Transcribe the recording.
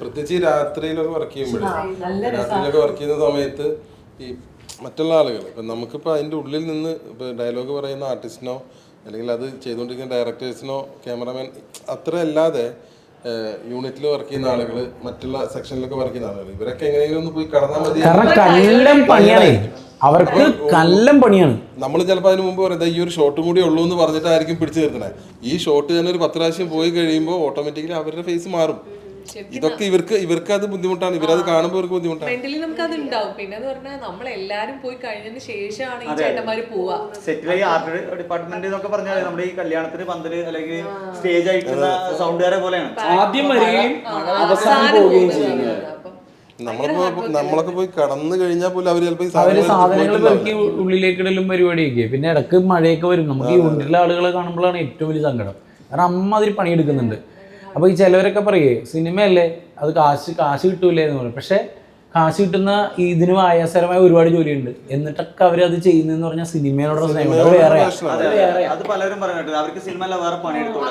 പ്രത്യേകിച്ച് രാത്രിയിലൊക്കെ വർക്ക് ചെയ്യുമ്പോഴേ നല്ല രാത്രിയിലൊക്കെ വർക്ക് ചെയ്യുന്ന സമയത്ത് ഈ മറ്റുള്ള ആളുകൾ ഇപ്പം നമുക്കിപ്പോൾ അതിന്റെ ഉള്ളിൽ നിന്ന് ഇപ്പോൾ ഡയലോഗ് പറയുന്ന ആർട്ടിസ്റ്റിനോ അല്ലെങ്കിൽ അത് ചെയ്തുകൊണ്ടിരിക്കുന്ന ഡയറക്ടേഴ്സിനോ ക്യാമറമാൻ അത്ര അല്ലാതെ യൂണിറ്റിൽ വർക്ക് ചെയ്യുന്ന ആളുകൾ മറ്റുള്ള സെക്ഷനിലൊക്കെ വർക്ക് ചെയ്യുന്ന ആളുകൾ ഇവരൊക്കെ എങ്ങനെയെങ്കിലും ഒന്ന് പോയി കടന്നാൽ മതി. കാരണം കല്ലം പണിയാണ്. അവർക്ക് കല്ലം പണിയാണ്. നമ്മൾ ചിലപ്പോൾ അതിന് മുമ്പ് പറയുന്നത് ഈ ഒരു ഷോട്ട് കൂടി ഉള്ളൂ എന്ന് പറഞ്ഞിട്ടായിരിക്കും പിടിച്ചു നിർത്തണേ ഈ ഷോട്ട് തന്നെ ഒരു പത്ത് പ്രാവശ്യം പോയി കഴിയുമ്പോൾ ഓട്ടോമാറ്റിക്കലി അവരുടെ ഫേസ് മാറും. ഇതൊക്കെ ഇവർക്ക് ഇവർക്ക് അത് ബുദ്ധിമുട്ടാണ്. ഇവരത് കാണുമ്പോൾ ഇവർക്ക് ബുദ്ധിമുട്ടാണ്. മെന്റലി നമുക്ക് അത് ഉണ്ടാവും പിന്നെ എന്ന് പറഞ്ഞാൽ നമ്മൾ എല്ലാരും പോയി കഴിഞ്ഞതിന് ശേഷമാണ് ഈ ചേട്ടന്മാര് പോവാ സെറ്റിൽ ആയി ആർട്ട് ഡിപ്പാർട്ട്മെന്റ് എന്നൊക്കെ പറഞ്ഞാൽ നമ്മുടെ ഈ കല്യാണത്തിന് പന്തൽ അല്ലെങ്കിൽ സ്റ്റേജ് ആയിട്ടുള്ള സൗണ്ടുകാരെ പോലെയാണ്. ആദ്യം വരികയും അവസാനം പോവുകയും ചെയ്യുന്നത് നമ്മളിപ്പോ നമ്മളൊക്കെ പോയി കടന്നു കഴിഞ്ഞാൽ പോലും ചിലപ്പോൾ അവർ സാധനങ്ങൾ സാധനങ്ങൾ പെറുക്കി ഉള്ളിലേക്ക് പരിപാടിയൊക്കെ. പിന്നെ ഇടയ്ക്ക് മഴയൊക്കെ വരും. നമുക്ക് ഈ ഉണ്ടിലെ ആളുകളെ കാണുമ്പോഴാണ് ഏറ്റവും വലിയ സങ്കടം. കാരണം അമ്മ അതിൽ പണിയെടുക്കുന്നുണ്ട്. അപ്പോൾ ഈ ചിലവരൊക്കെ പറയേ സിനിമയല്ലേ? അത് കാശ് കാശ് കിട്ടൂലേ? എന്ന് പറയും. പക്ഷേ കാശ് കിട്ടുന്ന ഇതിനും ആയാസകരമായ ഒരുപാട് ജോലിയുണ്ട്. എന്നിട്ടൊക്കെ അവർ അത് ചെയ്യുന്നതെന്ന് പറഞ്ഞാൽ സിനിമയോടുള്ള സ്നേഹം. അത് വേറെ ആണ്. അതെ, പലരും പറയുന്നുണ്ട് അവർക്ക് സിനിമ വേറെ പണിയെടുത്തോളൂ